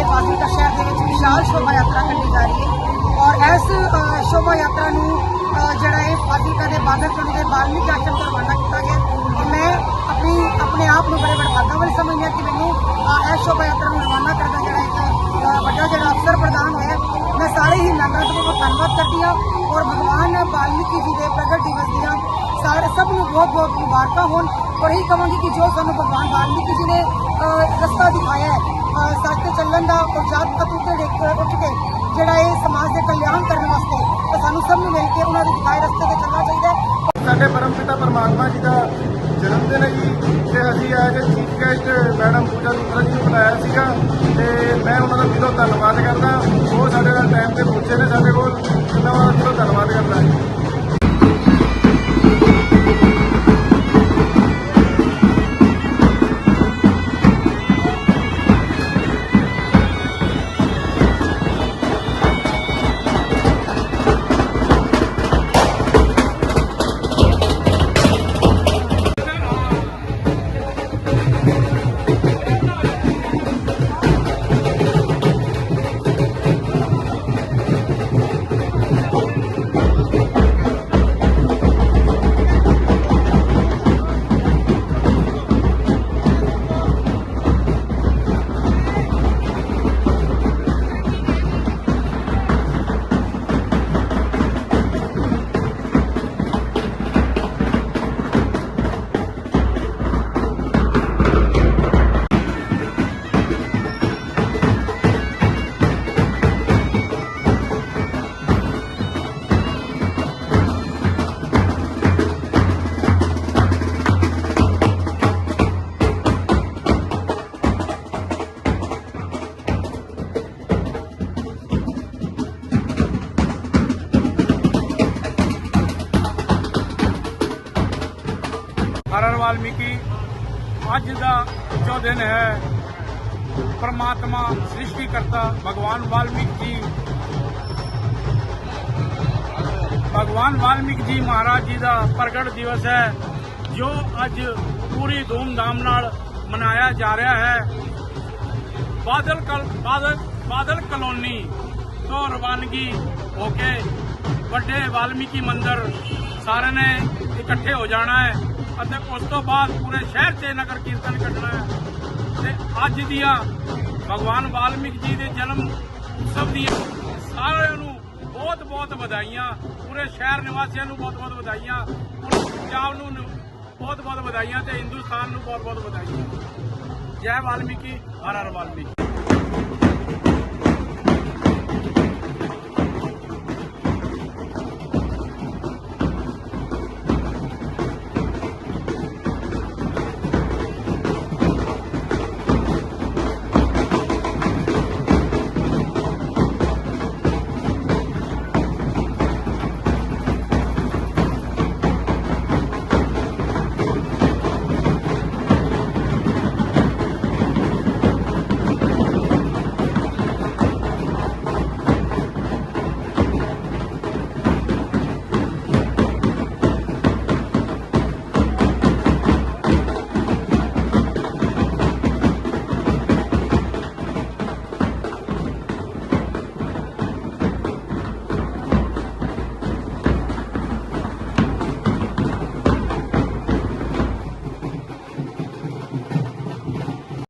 ਸਾਡੇ ਫਾਜ਼ਿਲਕਾ ਸ਼ਹਿਰ ਦੇ ਵਿੱਚ ਵਿਸ਼ਾਲ ਸ਼ੋਭਾ ਯਾਤਰਾ ਕੱਢੀ ਜਾ ਰਹੀ ਹੈ। ਔਰ ਇਸ ਸ਼ੋਭਾ ਯਾਤਰਾ ਨੂੰ ਜਿਹੜਾ ਹੈ ਫਾਜ਼ਿਲਕਾ ਦੇ ਬਾਦਰ ਚੌਂਕ ਦੇ ਬਾਲਮੀਕ ਆਸ਼ਰਮ ਤੋਂ ਰਵਾਨਾ ਕੀਤਾ ਗਿਆ ਔਰ ਮੈਂ ਆਪਣੀ, ਆਪਣੇ ਆਪ ਨੂੰ ਬੜੇ ਬੜੇ ਵਾਲੀ ਸਮਝਦੀ ਕਿ ਮੈਨੂੰ ਇਸ ਸ਼ੋਭਾ ਯਾਤਰਾ ਨੂੰ ਰਵਾਨਾ ਕਰਦਾ ਜਿਹੜਾ ਇੱਕ ਵੱਡਾ ਜਿਹੜਾ ਅਫਸਰ ਪ੍ਰਦਾਨ ਹੋਇਆ ਮੈਂ ਸਾਰੇ ਹੀ ਮੈਂਬਰਾਂ ਦਾ ਬਹੁਤ ਧੰਨਵਾਦ ਕਰਦੀ ਹਾਂ। ਔਰ ਭਗਵਾਨ ਵਾਲਮੀਕੀ ਜੀ ਦੇ ਪ੍ਰਗਟ ਦਿਵਸ ਦੀਆਂ ਸਾਰੇ ਸਭ ਨੂੰ ਬਹੁਤ ਬਹੁਤ ਮੁਬਾਰਕਾਂ ਹੋਣ। ਔਰ ਇਹੀ ਕਹਾਂਗੀ ਕਿ ਜੋ ਸਾਨੂੰ ਭਗਵਾਨ ਵਾਲਮੀਕੀ ਜੀ ਨੇ ਰਸਤਾ ਦਿਖਾਇਆ ਹੈ ਸੱਚ ਤੇ ਚੱਲਣ ਦਾ ਔਰ ਜਾਤ ਪਾਤ ਉੱਤੇ ਉੱਠ ਕੇ ਜਿਹੜਾ ਇਹ ਸਮਾਜ ਦੇ ਕਲਿਆਣ ਕਰਨ ਵਾਸਤੇ ਤਾਂ ਸਾਨੂੰ ਸਭ ਨੂੰ ਮਿਲ ਕੇ ਉਹਨਾਂ ਦੇ ਦਿਖਾਏ ਰਸਤੇ ਤੇ ਚੱਲਣਾ ਚਾਹੀਦਾ ਸਾਡੇ ਪਰਮ ਪਿਤਾ ਪਰਮਾਤਮਾ ਜੀ ਦਾ ਜਨਮ ਦਿਨ ਹੈ ਜੀ ਤੇ ਅਸੀਂ as a chief guest madam Pooja ਦੂਸਰਾ ਜੀ ਨੂੰ ਬੁਲਾਇਆ ਸੀਗਾ ਤੇ ਮੈਂ ਉਹਨਾਂ ਦਾ ਦਿਲੋਂ ਧੰਨਵਾਦ ਕਰਦਾ। ਹਰਰ ਵਾਲਮੀਕੀ, ਅੱਜ ਦਾ ਜੋ ਦਿਨ ਹੈ, ਪਰਮਾਤਮਾ ਸ੍ਰਿਸ਼ਟੀ ਕਰਤਾ ਭਗਵਾਨ ਵਾਲਮੀਕ ਜੀ। ਭਗਵਾਨ ਵਾਲਮੀਕ ਜੀ ਮਹਾਰਾਜ ਜੀ ਦਾ ਪ੍ਰਗਟ ਦਿਵਸ ਹੈ, ਜੋ ਅੱਜ ਪੂਰੀ ਧੂਮਧਾਮ ਨਾਲ ਮਨਾਇਆ ਜਾ ਰਿਹਾ ਹੈ। ਬਾਦਲ ਕਲ, ਬਾਦਲ ਬਾਦਲ ਕਲੋਨੀ ਤੋਂ ਰਵਾਨਗੀ ਹੋ ਕੇ ਵੱਡੇ ਵਾਲਮੀਕੀ ਮੰਦਿਰ ਸਾਰਿਆਂ ਨੇ ਇਕੱਠੇ ਹੋ ਜਾਣਾ ਹੈ। ਅਤੇ ਉਸ ਤੋਂ ਬਾਅਦ ਪੂਰੇ ਸ਼ਹਿਰ 'ਚ ਨਗਰ ਕੀਰਤਨ ਕੱਢਣਾ ਹੈ। ਤੇ ਅੱਜ ਦੀਆਂ ਭਗਵਾਨ ਵਾਲਮੀਕ ਜੀ ਦੇ ਜਨਮ ਉਤਸਵ ਦੀ ਸਾਰਿਆਂ ਨੂੰ ਬਹੁਤ ਬਹੁਤ ਵਧਾਈਆਂ। ਪੂਰੇ ਸ਼ਹਿਰ ਨਿਵਾਸੀਆਂ ਨੂੰ ਬਹੁਤ ਬਹੁਤ ਵਧਾਈਆਂ। ਪੂਰੇ ਪੰਜਾਬ ਨੂੰ ਬਹੁਤ ਬਹੁਤ ਵਧਾਈਆਂ ਤੇ ਹਿੰਦੁਸਤਾਨ ਨੂੰ ਬਹੁਤ ਬਹੁਤ ਵਧਾਈਆਂ। ਜੈ ਵਾਲਮੀਕੀ, ਹਰ ਹਰ ਵਾਲਮੀਕੀ।